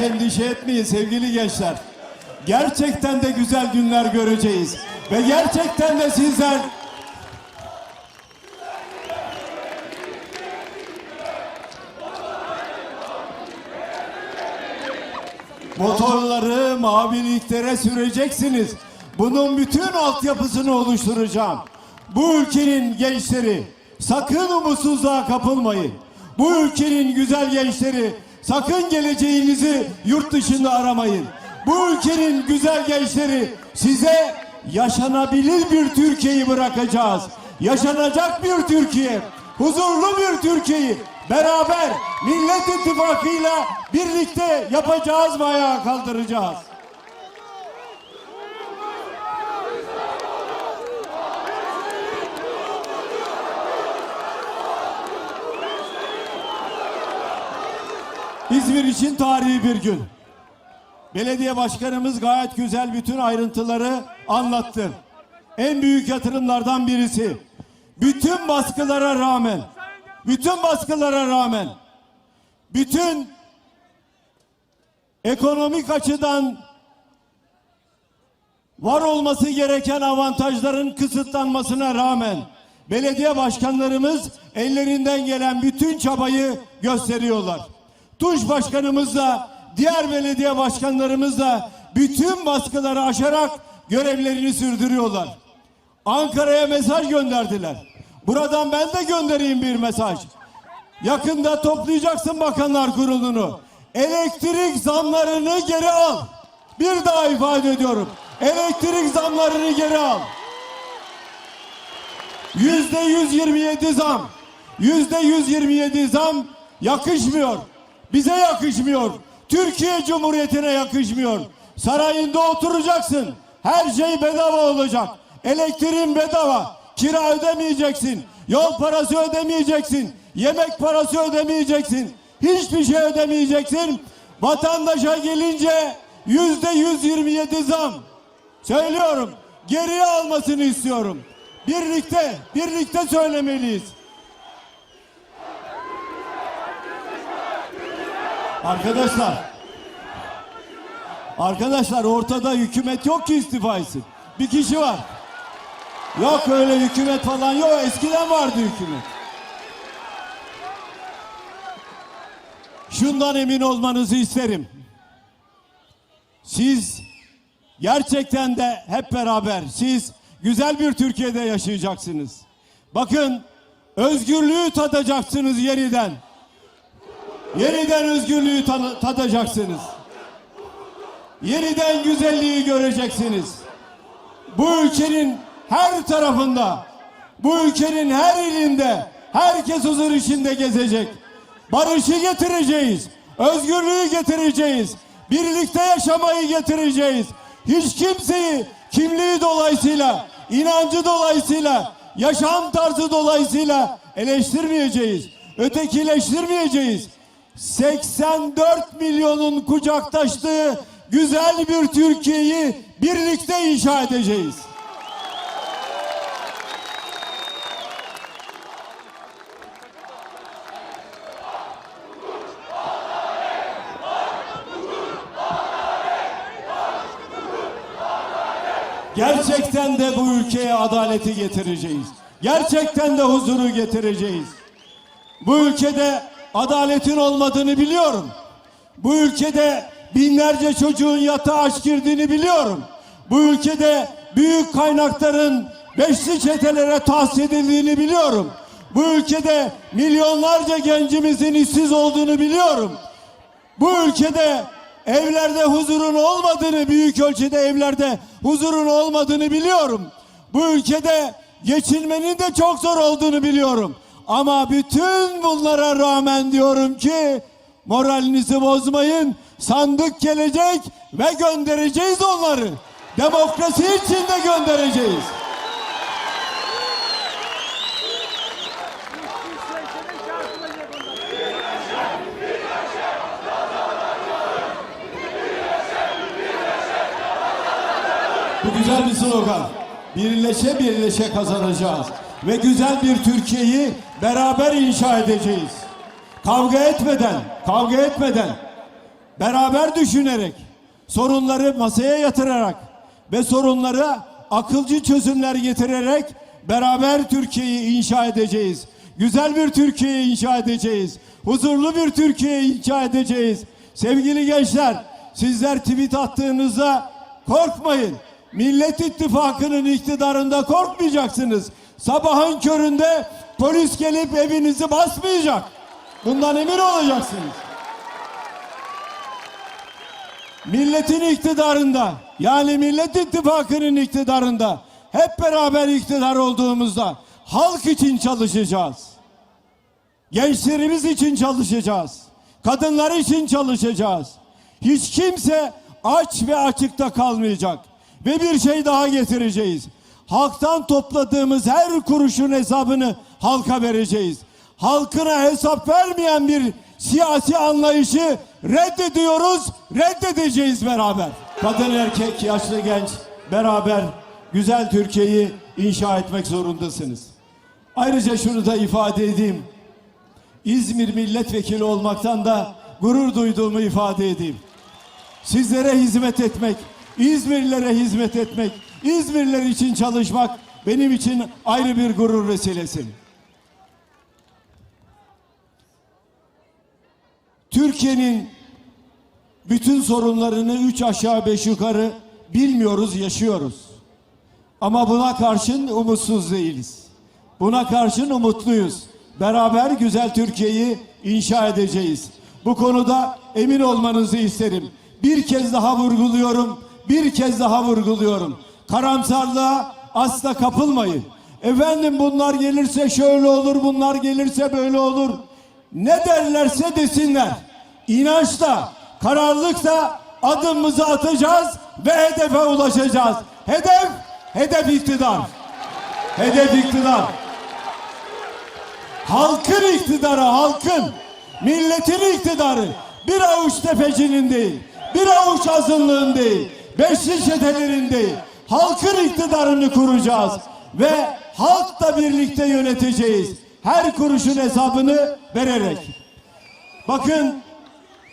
Endişe etmeyin sevgili gençler. Gerçekten de güzel günler göreceğiz. Ve gerçekten de sizler Motorları maviliklere süreceksiniz. Bunun bütün altyapısını oluşturacağım. Bu ülkenin gençleri sakın umutsuzluğa kapılmayın. Bu ülkenin güzel gençleri sakın geleceğinizi yurt dışında aramayın. Bu ülkenin güzel gençleri size yaşanabilir bir Türkiye'yi bırakacağız. Yaşanacak bir Türkiye, huzurlu bir Türkiye'yi beraber Millet İttifakı'yla birlikte yapacağız ve ayağa kaldıracağız. İzmir için tarihi bir gün. Belediye başkanımız gayet güzel bütün ayrıntıları anlattı. En büyük yatırımlardan birisi. Bütün baskılara rağmen, bütün baskılara rağmen, bütün ekonomik açıdan var olması gereken avantajların kısıtlanmasına rağmen belediye başkanlarımız ellerinden gelen bütün çabayı gösteriyorlar. Tuş başkanımızla diğer belediye başkanlarımızla bütün baskıları aşarak görevlerini sürdürüyorlar. Ankara'ya mesaj gönderdiler. Buradan ben de göndereyim bir mesaj. Yakında toplayacaksın bakanlar kurulunu. Elektrik zamlarını geri al. Bir daha ifade ediyorum. Elektrik zamlarını geri al. Yüzde 127 zam. Yüzde 127 zam yakışmıyor. Bize yakışmıyor. Türkiye Cumhuriyeti'ne yakışmıyor. Sarayında oturacaksın. Her şey bedava olacak. Elektriğin bedava. Kira ödemeyeceksin. Yol parası ödemeyeceksin. Yemek parası ödemeyeceksin. Hiçbir şey ödemeyeceksin. Vatandaşa gelince yüzde 127 zam. Söylüyorum. Geriye almasını istiyorum. Birlikte, birlikte söylemeliyiz. Arkadaşlar. Arkadaşlar ortada hükümet yok ki istifa etsin. Bir kişi var. Yok öyle hükümet falan yok. Eskiden vardı hükümet. Şundan emin olmanızı isterim. Siz gerçekten de hep beraber siz güzel bir Türkiye'de yaşayacaksınız. Bakın özgürlüğü tadacaksınız yeniden. Yeniden özgürlüğü ta- tadacaksınız. Yeniden güzelliği göreceksiniz. Bu ülkenin her tarafında, bu ülkenin her ilinde herkes huzur içinde gezecek. Barışı getireceğiz. Özgürlüğü getireceğiz. Birlikte yaşamayı getireceğiz. Hiç kimseyi kimliği dolayısıyla, inancı dolayısıyla, yaşam tarzı dolayısıyla eleştirmeyeceğiz. Ötekileştirmeyeceğiz. 84 milyonun kucaklaştığı güzel bir Türkiye'yi birlikte inşa edeceğiz. Gerçekten de bu ülkeye adaleti getireceğiz. Gerçekten de huzuru getireceğiz. Bu ülkede adaletin olmadığını biliyorum. Bu ülkede binlerce çocuğun yatağa aç girdiğini biliyorum. Bu ülkede büyük kaynakların beşli çetelere tahsis edildiğini biliyorum. Bu ülkede milyonlarca gencimizin işsiz olduğunu biliyorum. Bu ülkede evlerde huzurun olmadığını, büyük ölçüde evlerde huzurun olmadığını biliyorum. Bu ülkede geçinmenin de çok zor olduğunu biliyorum. Ama bütün bunlara rağmen diyorum ki moralinizi bozmayın. Sandık gelecek ve göndereceğiz onları. Demokrasi içinde göndereceğiz. Bu güzel bir slogan. Birleşe birleşe kazanacağız. Ve güzel bir Türkiye'yi beraber inşa edeceğiz. Kavga etmeden, kavga etmeden beraber düşünerek, sorunları masaya yatırarak ve sorunları akılcı çözümler getirerek beraber Türkiye'yi inşa edeceğiz. Güzel bir Türkiye inşa edeceğiz. Huzurlu bir Türkiye inşa edeceğiz. Sevgili gençler, sizler tweet attığınızda korkmayın. Millet İttifakı'nın iktidarında korkmayacaksınız. Sabahın köründe polis gelip evinizi basmayacak. Bundan emin olacaksınız. Milletin iktidarında yani Millet İttifakı'nın iktidarında hep beraber iktidar olduğumuzda halk için çalışacağız. Gençlerimiz için çalışacağız. Kadınlar için çalışacağız. Hiç kimse aç ve açıkta kalmayacak. Ve bir şey daha getireceğiz. Halktan topladığımız her kuruşun hesabını halka vereceğiz. Halkına hesap vermeyen bir siyasi anlayışı reddediyoruz, reddedeceğiz beraber. Kadın, erkek, yaşlı, genç beraber güzel Türkiye'yi inşa etmek zorundasınız. Ayrıca şunu da ifade edeyim. İzmir milletvekili olmaktan da gurur duyduğumu ifade edeyim. Sizlere hizmet etmek, İzmirlilere hizmet etmek, İzmirliler için çalışmak benim için ayrı bir gurur vesilesi. Türkiye'nin bütün sorunlarını üç aşağı beş yukarı bilmiyoruz, yaşıyoruz. Ama buna karşın umutsuz değiliz. Buna karşın umutluyuz. Beraber güzel Türkiye'yi inşa edeceğiz. Bu konuda emin olmanızı isterim. Bir kez daha vurguluyorum. Bir kez daha vurguluyorum. Karamsarlığa asla kapılmayın. Efendim bunlar gelirse şöyle olur, bunlar gelirse böyle olur. Ne derlerse desinler. İnançla, kararlılıkla adımımızı atacağız ve hedefe ulaşacağız. Hedef, hedef iktidar. Hedef iktidar. Halkın iktidarı, halkın, milletin iktidarı. Bir avuç tepecinin değil, bir avuç azınlığın değil, beşli çetelerin değil. Halkın iktidarını kuracağız ve halkla birlikte yöneteceğiz. Her kuruşun hesabını vererek. Bakın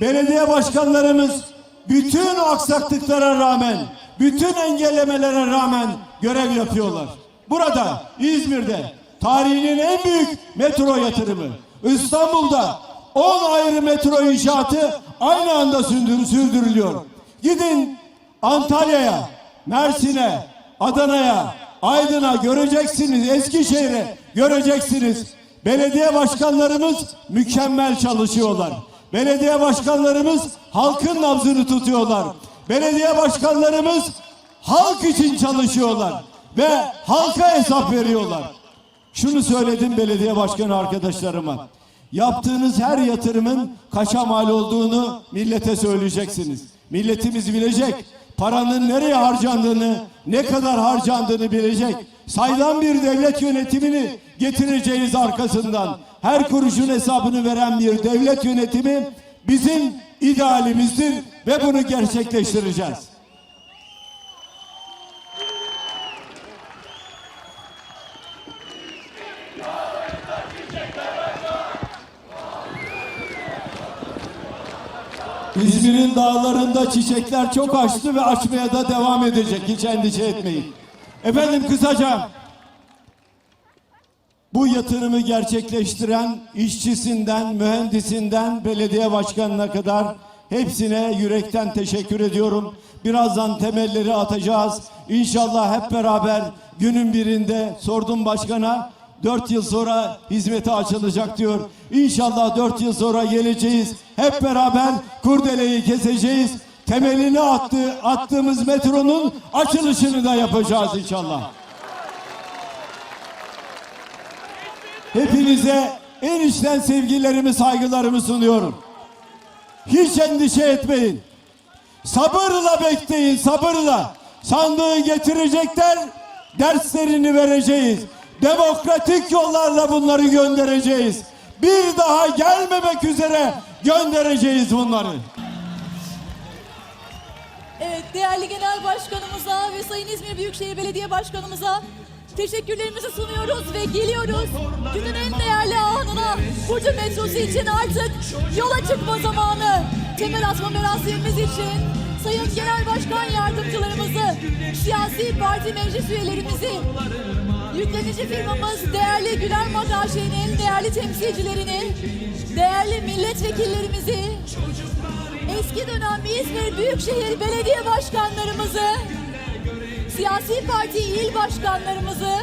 belediye başkanlarımız bütün aksaklıklara rağmen, bütün engellemelere rağmen görev yapıyorlar. Burada İzmir'de tarihinin en büyük metro yatırımı. İstanbul'da 10 ayrı metro inşaatı aynı anda sürdür- sürdürülüyor. Gidin Antalya'ya, Mersin'e, Adana'ya, Aydın'a göreceksiniz, Eskişehir'e göreceksiniz. Belediye başkanlarımız mükemmel çalışıyorlar. Belediye başkanlarımız halkın nabzını tutuyorlar. Belediye başkanlarımız halk için çalışıyorlar ve halka hesap veriyorlar. Şunu söyledim belediye başkanı arkadaşlarıma. Yaptığınız her yatırımın kaça mal olduğunu millete söyleyeceksiniz. Milletimiz bilecek. Paranın nereye harcandığını, ne kadar harcandığını bilecek. Saydam bir devlet yönetimini getireceğiz arkasından. Her kuruşun hesabını veren bir devlet yönetimi bizim idealimizdir ve bunu gerçekleştireceğiz. İzmir'in dağlarında çiçekler çok açtı ve açmaya da devam edecek. Hiç endişe etmeyin. Efendim kısaca bu yatırımı gerçekleştiren işçisinden, mühendisinden, belediye başkanına kadar hepsine yürekten teşekkür ediyorum. Birazdan temelleri atacağız. İnşallah hep beraber günün birinde sordum başkana Dört yıl sonra hizmete açılacak diyor. İnşallah dört yıl sonra geleceğiz. Hep beraber kurdeleyi keseceğiz. Temelini attı, attığımız metronun açılışını da yapacağız inşallah. Hepinize en içten sevgilerimi, saygılarımı sunuyorum. Hiç endişe etmeyin. Sabırla bekleyin, sabırla. Sandığı getirecekler, derslerini vereceğiz. Demokratik yollarla bunları göndereceğiz. Bir daha gelmemek üzere göndereceğiz bunları. Evet, değerli Genel Başkanımıza ve Sayın İzmir Büyükşehir Belediye Başkanımıza teşekkürlerimizi sunuyoruz ve geliyoruz. Günün en değerli anına Burcu metrosu için artık yola çıkma zamanı. temel atma merasimimiz için Sayın Genel Başkan Yardımcılarımızı, siyasi parti meclis üyelerimizi, yüklenici firmamız değerli Güler Magaşe'nin değerli temsilcilerini, değerli milletvekillerimizi, eski dönem İzmir Büyükşehir Belediye Başkanlarımızı, siyasi parti il başkanlarımızı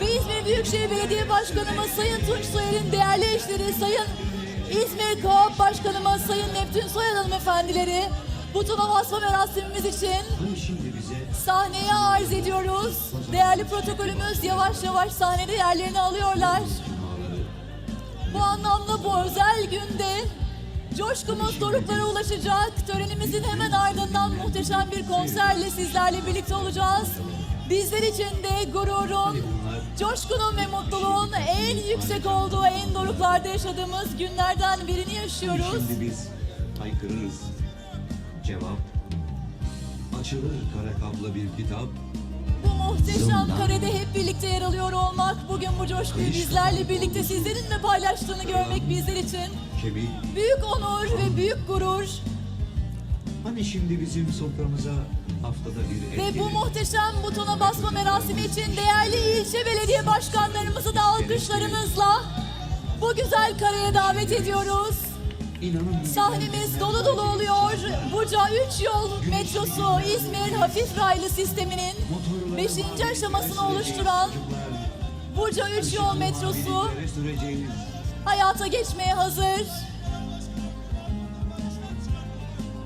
ve İzmir Büyükşehir Belediye Başkanımız Sayın Tunç Soyer'in değerli eşleri Sayın İzmir Koop Başkanımız Sayın Neptün Soyer hanımefendileri butona basma merasimimiz için sahneye arz ediyoruz. Değerli protokolümüz yavaş yavaş sahnede yerlerini alıyorlar. Bu anlamda bu özel günde coşkumuz doruklara ulaşacak. Törenimizin hemen ardından muhteşem bir konserle sizlerle birlikte olacağız. Bizler için de gururun, coşkunun ve mutluluğun en yüksek olduğu, en doruklarda yaşadığımız günlerden birini yaşıyoruz. Şimdi biz haykırırız. Cevap açılır kara kaplı bir kitap. Bu muhteşem Zımdan. karede hep birlikte yer alıyor olmak, bugün bu coşkuyu bizlerle birlikte sizlerin de paylaştığını görmek bizler için Kemik büyük onur ve büyük gurur. hani şimdi bizim soframıza haftada bir et Ve bu gelir. muhteşem butona basma merasimi için değerli ilçe belediye başkanlarımızı da alkışlarınızla bu güzel kareye davet ediyoruz. Sahnemiz dolu dolu oluyor. Buca 3 yol metrosu İzmir hafif raylı sisteminin 5. aşamasını oluşturan Buca 3 yol metrosu hayata geçmeye hazır.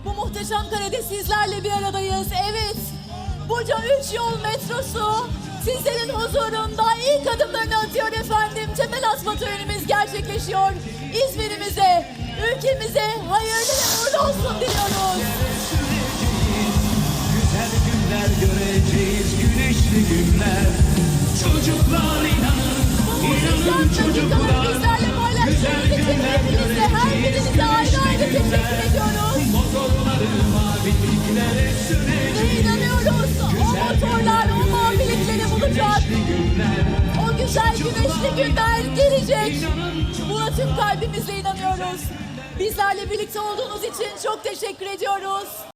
Bu muhteşem karede sizlerle bir aradayız. Evet, Buca 3 yol metrosu sizlerin huzurunda ilk adımlarını atıyor efendim. Temel atma törenimiz gerçekleşiyor. İzmir'imize, ülkemize hayırlı ve uğurlu olsun diliyoruz. Güzel günler göreceğiz, güneşli günler. Çocuklar inanın, inanın çocuklar. bizlerle paylaştığınız için hepinize, her birinize ayrı ayrı teşekkür ediyoruz. Motorları maviliklere Ve süreceğiz. inanıyoruz o motorlar o mavilikleri bulacak. O güzel güneşli günler gelecek. Buna tüm kalbimizle inanıyoruz. Bizlerle birlikte olduğunuz için çok teşekkür ediyoruz.